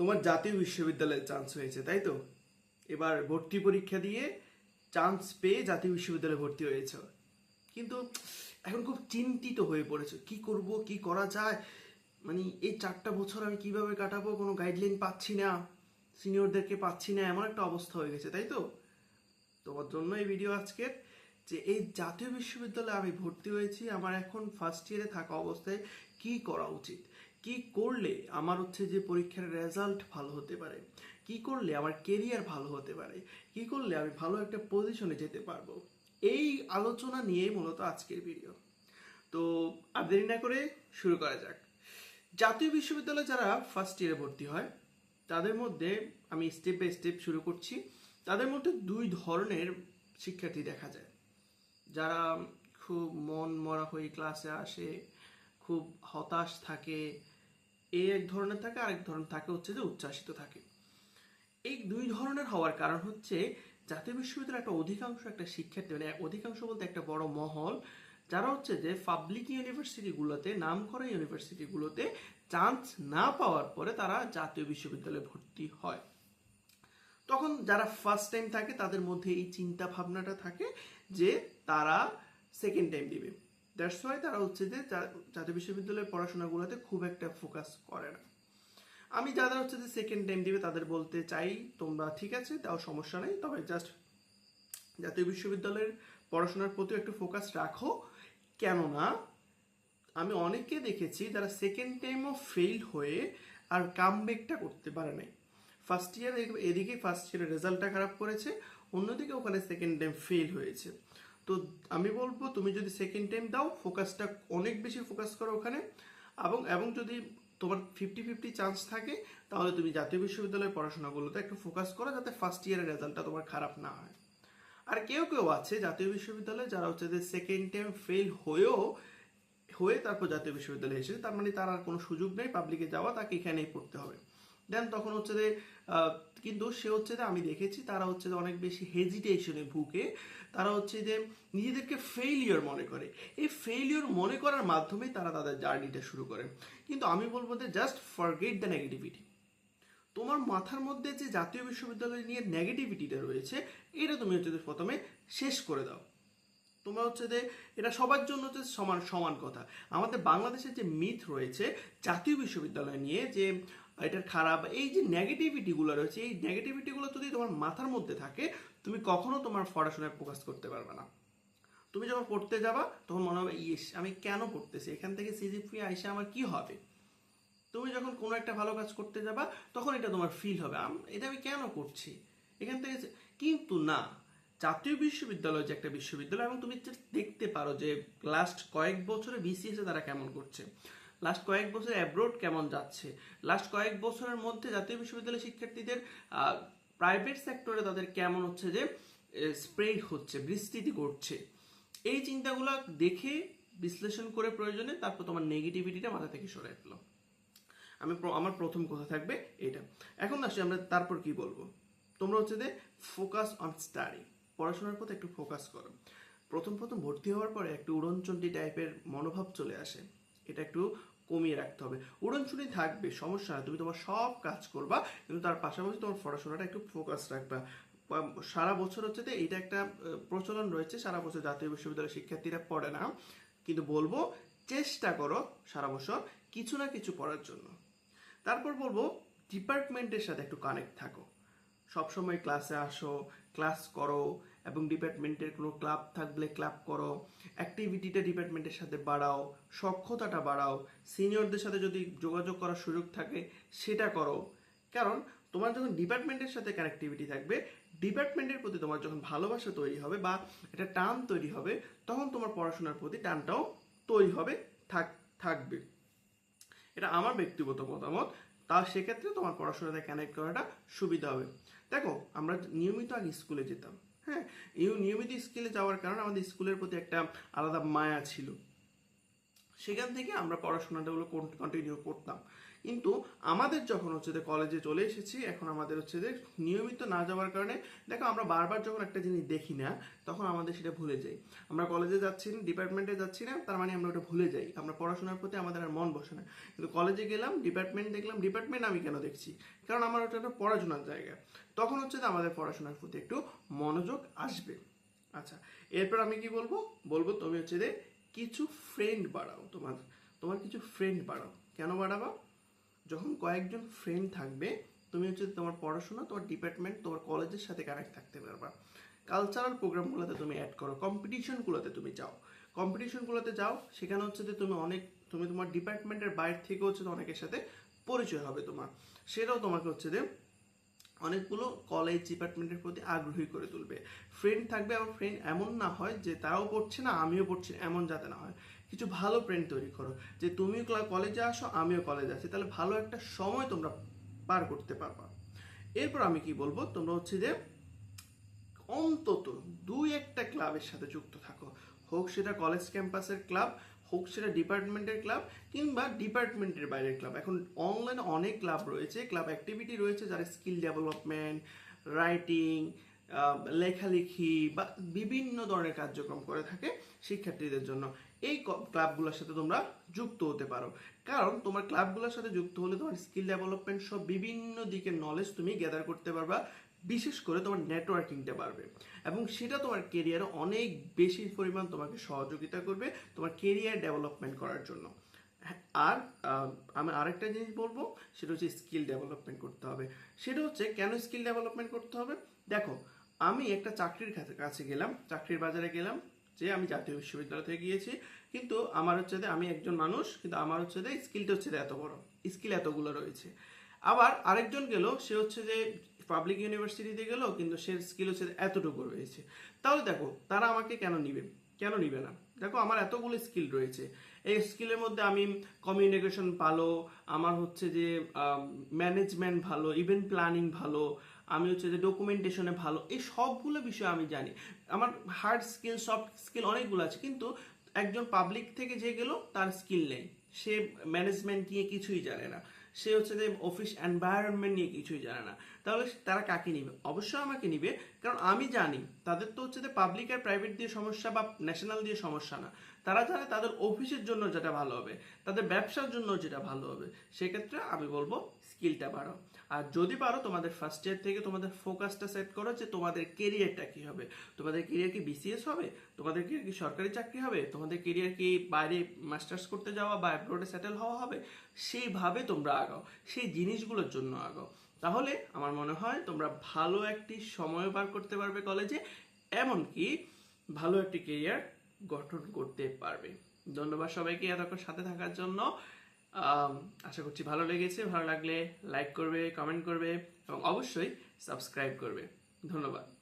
তোমার জাতীয় বিশ্ববিদ্যালয়ে চান্স হয়েছে, তাই তো? এবার ভর্তি পরীক্ষা দিয়ে চান্স পেয়ে জাতীয় বিশ্ববিদ্যালয়ে ভর্তি হয়েছ। কিন্তু এখন খুব চিন্তিত হয়ে পড়েছো, কি করব, কি করা যায়? মানে এই চারটা বছর আমি কীভাবে কাটাবো? কোনো গাইডলাইন পাচ্ছি না সিনিয়রদেরকে পাচ্ছি না, এমন একটা অবস্থা হয়ে গেছে, তাই তো? তোমার জন্য এই ভিডিও আজকের যে এই জাতীয় বিশ্ববিদ্যালয়ে আমি ভর্তি হয়েছি, আমার এখন ফার্স্ট ইয়ারে থাকা অবস্থায় কি করা উচিত? কি করলে আমার হচ্ছে যে পরীক্ষার রেজাল্ট ভালো হতে পারে? কি করলে আমার কেরিয়ার ভালো হতে পারে? কি করলে আমি ভালো একটা পজিশনে যেতে পারব? এই আলোচনা নিয়েই মূলত আজকের ভিডিও তো আর দেরি না করে শুরু করা যাক। জাতীয় বিশ্ববিদ্যালয়ে যারা ফার্স্ট ইয়ারে ভর্তি হয়, তাদের মধ্যে আমি স্টেপ বাই স্টেপ শুরু করছি। তাদের মধ্যে দুই ধরনের শিক্ষার্থী দেখা যায়। যারা খুব মন মরা হয়ে ক্লাসে আসে, খুব হতাশ থাকে এই এক ধরনের থাকে, আরেক ধরনের থাকে, হচ্ছে যে উচ্ছ্বাসিত থাকে। এই দুই ধরনের হওয়ার কারণ হচ্ছে জাতীয় বিশ্ববিদ্যালয়ের একটা অধিকাংশ একটা শিক্ষার্থী মানে অধিকাংশ বলতে একটা বড় মহল, যারা হচ্ছে যে পাবলিক ইউনিভার্সিটিগুলোতে নাম করা ইউনিভার্সিটিগুলোতে চান্স না পাওয়ার পরে তারা জাতীয় বিশ্ববিদ্যালয়ে ভর্তি হয়। তখন যারা ফার্স্ট টাইম থাকে, তাদের মধ্যে এই চিন্তা ভাবনাটা থাকে যে তারা সেকেন্ড টাইম দিবে। দ্যাটস ওয়াই তারা হচ্ছে যে জাতীয় বিশ্ববিদ্যালয়ের পড়াশোনাগুলোতে খুব একটা ফোকাস করে না। আমি যারা হচ্ছে যে সেকেন্ড টাইম দিবে তাদের বলতে চাই, তোমরা ঠিক আছে, তাও সমস্যা নেই, তবে জাস্ট জাতীয় বিশ্ববিদ্যালয়ের পড়াশোনার প্রতি একটু ফোকাস রাখো। কেননা, আমি অনেককে দেখেছি যারা সেকেন্ড টাইমও ফেল হয়ে আর কাম কামব্যাকটা করতে পারে নাই। ফার্স্ট ইয়ার এদিকে ফার্স্ট ইয়ারের রেজাল্টটা খারাপ করেছে, অন্যদিকে ওখানে সেকেন্ড টাইম ফেল হয়েছে। তো আমি বলব তুমি যদি সেকেন্ড টাইম দাও ফোকাসটা অনেক বেশি ফোকাস করো ওখানে। এবং এবং যদি তোমার ফিফটি ফিফটি চান্স থাকে, তাহলে তুমি জাতীয় বিশ্ববিদ্যালয়ের পড়াশোনাগুলোতে একটু ফোকাস করো যাতে ফার্স্ট ইয়ারের রেজাল্টটা তোমার খারাপ না হয়। আর কেউ কেউ আছে জাতীয় বিশ্ববিদ্যালয়ে যারা হচ্ছে যে সেকেন্ড টাইম ফেল হয়েও, হয়ে তারপর জাতীয় বিশ্ববিদ্যালয়ে এসেছে, তার মানে তার আর কোনো সুযোগ নেই পাবলিকে যাওয়া, তাকে এখানেই পড়তে হবে। দেন তখন হচ্ছে যে কিন্তু সে হচ্ছে যে আমি দেখেছি তারা হচ্ছে যে অনেক বেশি হেজিটেশনে ভুগে। তারা হচ্ছে যে নিজেদেরকে ফেইলিয়র মনে করে। এই ফেইলিয়র মনে করার মাধ্যমে তারা তাদের জার্নিটা শুরু করে। কিন্তু আমি বলব যে জাস্ট ফরগেট দ্য নেগেটিভিটি তোমার মাথার মধ্যে যে জাতীয় বিশ্ববিদ্যালয় নিয়ে নেগেটিভিটিটা রয়েছে, এটা তুমি হচ্ছে প্রথমে শেষ করে দাও। তোমরা হচ্ছে যে এটা সবার জন্য হচ্ছে সমান সমান কথা। আমাদের বাংলাদেশের যে মিথ রয়েছে, জাতীয় বিশ্ববিদ্যালয় নিয়ে যে এটার খারাপ, এই যে নেগেটিভিটিগুলো রয়েছে, এই নেগেটিভিটিগুলো যদি তোমার মাথার মধ্যে থাকে, তুমি কখনো তোমার পড়াশোনায় ফোকাস করতে পারবে না। তুমি যখন পড়তে যাবা, তখন মনে হবে, ইয়েস, আমি কেন পড়তেছি? এখান থেকে সিজিপি আইসে আমার কি হবে? তুমি যখন কোনো একটা ভালো কাজ করতে যাবা, তখন এটা তোমার ফিল হবে এটা আমি কেন করছি? এখান থেকে কিন্তু না, জাতীয় বিশ্ববিদ্যালয় যে একটা বিশ্ববিদ্যালয়, এবং তুমি দেখতে পারো যে লাস্ট কয়েক বছরে বিসিএসে তারা কেমন করছে। লাস্ট কয়েক বছর অ্যাব্রোড কেমন যাচ্ছে? লাস্ট কয়েক বছরের মধ্যে জাতীয় বিশ্ববিদ্যালয় শিক্ষার্থীদের প্রাইভেট সেক্টরে তাদের কেমন হচ্ছে যে স্প্রেড হচ্ছে, বিস্তৃতি করছে। এই চিন্তাগুলো দেখে, বিশ্লেষণ করে প্রয়োজনে তারপর তোমার নেগেটিভিটিটা মাথা থেকে সরে ফেলো। আমি আমার প্রথম কথা থাকবে এটা। এখন আসি আমরা তারপর কি বলব? তোমরা হচ্ছে যে ফোকাস অন স্টাডি পড়াশোনার প্রতি একটু ফোকাস করো। প্রথম প্রথম ভর্তি হওয়ার পরে একটু উড়নচণ্ডী টাইপের মনোভাব চলে আসে। এটা একটু কমিয়ে রাখতে হবে। উড়নচণ্ডী থাকবে, সমস্যা না, তুমি তোমার সব কাজ করবা, কিন্তু তার পাশাপাশি তোমার পড়াশোনাটা একটু ফোকাস রাখবা। সারা বছর হচ্ছে যে এটা একটা প্রচলন রয়েছে, সারা বছর জাতীয় বিশ্ববিদ্যালয়ের শিক্ষার্থীরা পড়ে না। কিন্তু বলব, চেষ্টা করো সারা বছর কিছু না কিছু পড়ার জন্য। তারপর বলব ডিপার্টমেন্টের সাথে একটু কানেক্ট থাকো। সবসময় ক্লাসে আসো ক্লাস করো এবং ডিপার্টমেন্টের কোনো ক্লাব থাকলে ক্লাব করো, অ্যাক্টিভিটিটা ডিপার্টমেন্টের সাথে বাড়াও, সক্ষতাটা বাড়াও, সিনিয়রদের সাথে যদি যোগাযোগ করার সুযোগ থাকে সেটা করো। কারণ তোমার যখন ডিপার্টমেন্টের সাথে কানেক্টিভিটি থাকবে, ডিপার্টমেন্টের প্রতি তোমার যখন ভালোবাসা তৈরি হবে বা একটা টান তৈরি হবে, তখন তোমার পড়াশোনার প্রতি টানটাও তৈরি হবে, থাক, থাকবে। এটা আমার ব্যক্তিগত মতামত। তা সেক্ষেত্রে তোমার পড়াশোনাতে কানেক্ট করাটা সুবিধা হবে। দেখো, আমরা নিয়মিত আগে স্কুলে যেতাম। হ্যাঁ এই নিয়মিত স্কুলে যাওয়ার কারণে আমাদের স্কুলের প্রতি একটা আলাদা মায়া ছিল। সেখান থেকে আমরা পড়াশোনাটাগুলো কন্টিনিউ করতাম। কিন্তু আমাদের যখন হচ্ছে যে কলেজে চলে এসেছি, এখন আমাদের হচ্ছে যে নিয়মিত না যাওয়ার কারণে, দেখো আমরা বারবার যখন একটা জিনিস দেখি না, তখন আমাদের সেটা ভুলে যাই। আমরা কলেজে যাচ্ছি না ডিপার্টমেন্টে যাচ্ছি না, তার মানে আমরা ওটা ভুলে যাই। আমরা পড়াশোনার প্রতি আমাদের আর মন বসে না। কিন্তু কলেজে গেলাম ডিপার্টমেন্ট দেখলাম ডিপার্টমেন্ট আমি কেন দেখছি? কারণ আমার ওটা একটা পড়াশোনার জায়গা। তখন হচ্ছে যে আমাদের পড়াশোনার প্রতি একটু মনোযোগ আসবে। আচ্ছা এরপর আমি কি বলব? বলব তুমি হচ্ছে যে কিছু ফ্রেন্ড বাড়াও তোমার তোমার কিছু ফ্রেন্ড বাড়াও। কেন বাড়াবা? যখন কয়েকজন ফ্রেন্ড থাকবে, তুমি হচ্ছে তোমার পড়াশোনা, তোমার ডিপার্টমেন্ট তোমার কলেজের সাথে কানেক্ট থাকতে পারবা। কালচারাল প্রোগ্রামগুলোতে তুমি অ্যাড করো কম্পিটিশনগুলোতে তুমি যাও। কম্পিটিশনগুলোতে যাও, সেখানে হচ্ছে যে তুমি অনেক, তুমি তোমার ডিপার্টমেন্টের বাইরে থেকে হচ্ছে অনেকের সাথে পরিচয় হবে তোমার। সেটাও তোমাকে হচ্ছে যে অনেকগুলো কলেজ ডিপার্টমেন্টের প্রতি আগ্রহী করে তুলবে। ফ্রেন্ড থাকবে আমার ফ্রেন্ড এমন না হয় যে তারাও পড়ছে না, আমিও পড়ছি, এমন যাতে না হয়। কিছু ভালো ফ্রেন্ড তৈরি করো। যে তুমিও কলেজে আসো, আমিও কলেজে আসি। তাহলে ভালো একটা সময় তোমরা পার করতে পারবা। এরপর আমি কি বলব? তোমরা হচ্ছে যে অন্তত দুই একটা ক্লাবের সাথে যুক্ত থাকো। হোক সেটা কলেজ ক্যাম্পাসের ক্লাব হোক সেটা ডিপার্টমেন্টের ক্লাব কিংবা ডিপার্টমেন্টের বাইরের ক্লাব এখন অনলাইনে অনেক ক্লাব রয়েছে। ক্লাব অ্যাক্টিভিটি রয়েছে যারা স্কিল ডেভেলপমেন্ট রাইটিং লেখালেখি বা বিভিন্ন ধরনের কার্যক্রম করে থাকে শিক্ষার্থীদের জন্য। এই ক্লাবগুলোর সাথে তোমরা যুক্ত হতে পারো। কারণ তোমার ক্লাবগুলোর সাথে যুক্ত হলে তোমার স্কিল ডেভেলপমেন্ট সব বিভিন্ন দিকের নলেজ তুমি গ্যাদার করতে পারবা, বিশেষ করে তোমার নেটওয়ার্কিংটা বাড়বে। এবং সেটা তোমার কেরিয়ারে অনেক বেশি পরিমাণ তোমাকে সহযোগিতা করবে তোমার কেরিয়ার ডেভেলপমেন্ট করার জন্য। আর আমি আরেকটা জিনিস বলব, সেটা হচ্ছে স্কিল ডেভেলপমেন্ট করতে হবে। সেটা হচ্ছে কেন স্কিল ডেভেলপমেন্ট করতে হবে? দেখো আমি একটা চাকরির কাছে গেলাম, চাকরির বাজারে গেলাম, যে আমি জাতীয় বিশ্ববিদ্যালয় থেকে গিয়েছি। কিন্তু আমার হচ্ছে যে আমি একজন মানুষ, কিন্তু আমার হচ্ছে যে স্কিলটা হচ্ছে এত বড় স্কিল এতগুলো রয়েছে। আবার আরেকজন গেল, সে হচ্ছে যে পাবলিক ইউনিভার্সিটিতে গেল, কিন্তু সে স্কিল হচ্ছে এতটুকু রয়েছে। তাহলে দেখো, তারা আমাকে কেন নিবে? কেন নিবে না? দেখো, আমার এতগুলো স্কিল রয়েছে। এই স্কিলের মধ্যে আমি কমিউনিকেশন ভালো, আমার হচ্ছে যে ম্যানেজমেন্ট ভালো ইভেন্ট প্ল্যানিং ভালো আমি হচ্ছে যে ডকুমেন্টেশনে ভালো, এই সবগুলো বিষয় আমি জানি। আমার হার্ড স্কিল সফট স্কিল অনেকগুলো আছে, কিন্তু একজন পাবলিক থেকে যে গেল, তার স্কিল নেই। সে ম্যানেজমেন্ট নিয়ে কিছুই জানে না। সে হচ্ছে যে অফিস এনভায়রনমেন্ট নিয়ে কিছুই জানে না। তাহলে তারা কাকে নিবে? অবশ্যই আমাকে নিবে, কারণ আমি জানি তাদের তো হচ্ছে যে পাবলিক আর প্রাইভেট দিয়ে সমস্যা বা ন্যাশনাল দিয়ে সমস্যা না। তারা জানে তাদের অফিসের জন্য যেটা ভালো হবে, তাদের ব্যবসার জন্য যেটা ভালো হবে। সেক্ষেত্রে আমি বলব স্কিলটা বাড়াও। আর যদি পারো তোমাদের ফার্স্ট ইয়ার থেকে তোমাদের ফোকাসটা সেট করো যে তোমাদের কেরিয়ারটা কি হবে। তোমাদের কেরিয়ার কি বিসিএস হবে? তোমাদের কেরিয়ার কি সরকারি চাকরি হবে? তোমাদের কেরিয়ার কি বাইরে মাস্টার্স করতে যাওয়া বা অ্যাব্রোডে সেটেল হওয়া হবে? সেইভাবে তোমরা আগাও। সেই জিনিসগুলোর জন্য আগাও। তাহলে আমার মনে হয় তোমরা ভালো একটি সময় পার করতে পারবে কলেজে এমনকি ভালো একটি কেরিয়ার গঠন করতে পারবে। ধন্যবাদ সবাইকে এতক্ষণ সাথে থাকার জন্য। আশা করছি ভালো লেগেছে, ভালো লাগলে লাইক করবে কমেন্ট করবে, এবং অবশ্যই সাবস্ক্রাইব করবে। ধন্যবাদ।